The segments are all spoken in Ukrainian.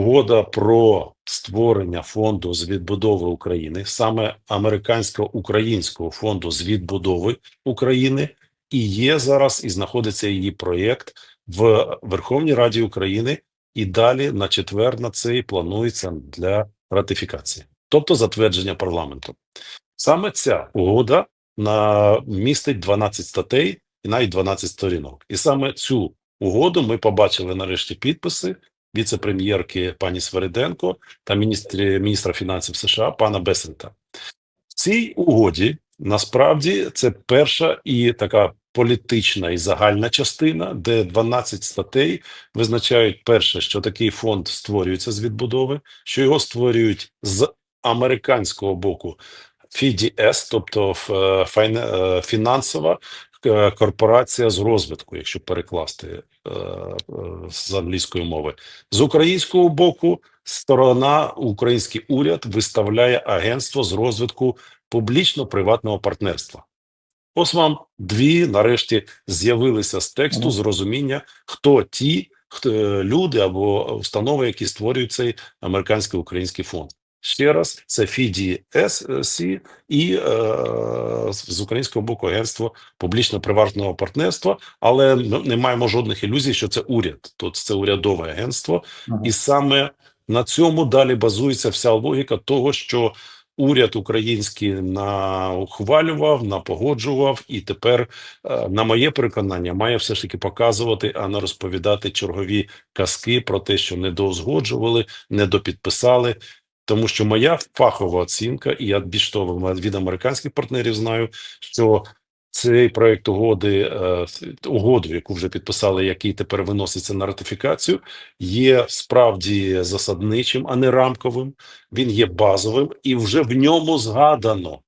Угода про створення фонду з відбудови України, саме американсько-українського фонду з відбудови України, і є зараз і знаходиться її проєкт в Верховній Раді України, і далі на четвер на цей планується для ратифікації, тобто затвердження парламенту. Саме ця угода на містить 12 статей і навіть 12 сторінок. І саме цю угоду ми побачили нарешті підписи віце-прем'єрки пані Свериденко та міністрі, міністра фінансів США пана Бесента. В цій угоді насправді це перша і така політична і загальна частина, де 12 статей визначають перше, що такий фонд створюється з відбудови, що його створюють з американського боку FDS, тобто е, е, фінансова корпорація з розвитку, якщо перекласти е, е, з англійської мови. З українського боку, сторона, український уряд виставляє агентство з розвитку публічно-приватного партнерства. Ось вам дві нарешті з'явилися з тексту зрозуміння, хто ті хто, е, люди або установи, які створюють цей американський український фонд. Ще раз, це FDSC і е, з українського боку агентство публічно-приватного партнерства, але не маємо жодних ілюзій, що це уряд. Тут це урядове агентство, Мгм. і саме на цьому далі базується вся логіка того, що уряд український на ухвалював, напогоджував, і тепер, е, на моє переконання, має все ж таки показувати, а не розповідати чергові казки про те, що не доузгоджували, не допідписали. Тому що моя фахова оцінка, і я більш того від американських партнерів знаю, що цей проект угоди, е, угоду, яку вже підписали, який тепер виноситься на ратифікацію, є справді засадничим, а не рамковим. Він є базовим, і вже в ньому згадано.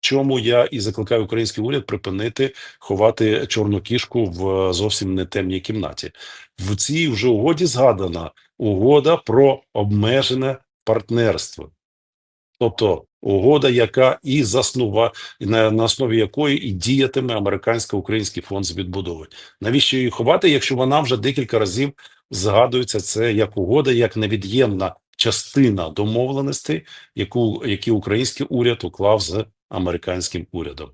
Чому я і закликаю український уряд припинити ховати чорну кішку в зовсім не темній кімнаті. В цій вже угоді згадана угода про обмежене партнерство, тобто угода, яка і заснува на, на основі якої і діятиме американсько-український фонд з відбудови. Навіщо її ховати, якщо вона вже декілька разів згадується це як угода, як невід'ємна частина домовленостей, яку які український уряд уклав з американським урядом.